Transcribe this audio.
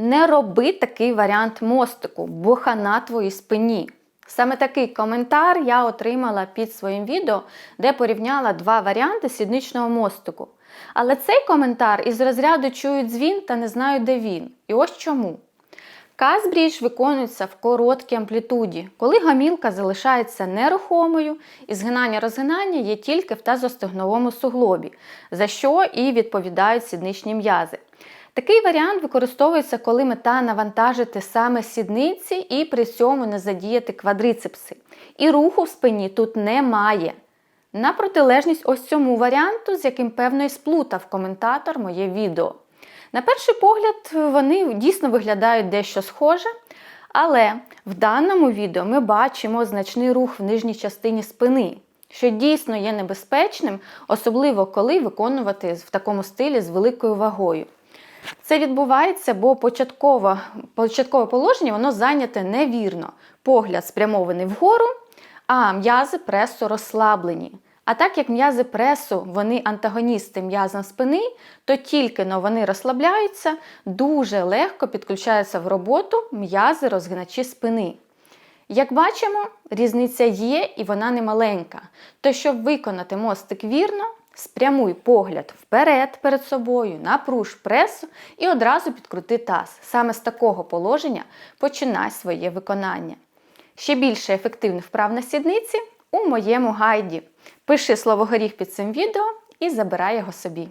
Не роби такий варіант мостику, бо хана твоїй спині. Саме такий коментар я отримала під своїм відео, де порівняла два варіанти сідничного мостику. Але цей коментар із розряду чують дзвін та не знають, де він. І ось чому. Казбрідж виконується в короткій амплітуді, коли гомілка залишається нерухомою і згинання-розгинання є тільки в тазостегновому суглобі, за що і відповідають сідничні м'язи. Такий варіант використовується, коли мета навантажити саме сідниці і при цьому не задіяти квадрицепси. І руху в спині тут немає. На протилежність ось цьому варіанту, з яким певно і сплутав коментатор моє відео. На перший погляд, вони дійсно виглядають дещо схоже, але в даному відео ми бачимо значний рух в нижній частині спини, що дійсно є небезпечним, особливо коли виконувати в такому стилі з великою вагою. Це відбувається, бо початкове, початкове положення воно зайняте невірно. Погляд спрямований вгору, а м'язи пресу розслаблені. А так як м'язи пресу вони антагоністи м'язам спини, то тільки но вони розслабляються, дуже легко підключаються в роботу м'язи розгиначі спини. Як бачимо, різниця є і вона не маленька. То, щоб виконати мостик вірно, спрямуй погляд вперед перед собою, напруж пресу і одразу підкрути таз. Саме з такого положення починай своє виконання. Ще більше ефективних вправ на сідниці у моєму гайді. Пиши слово горіх під цим відео і забирай його собі.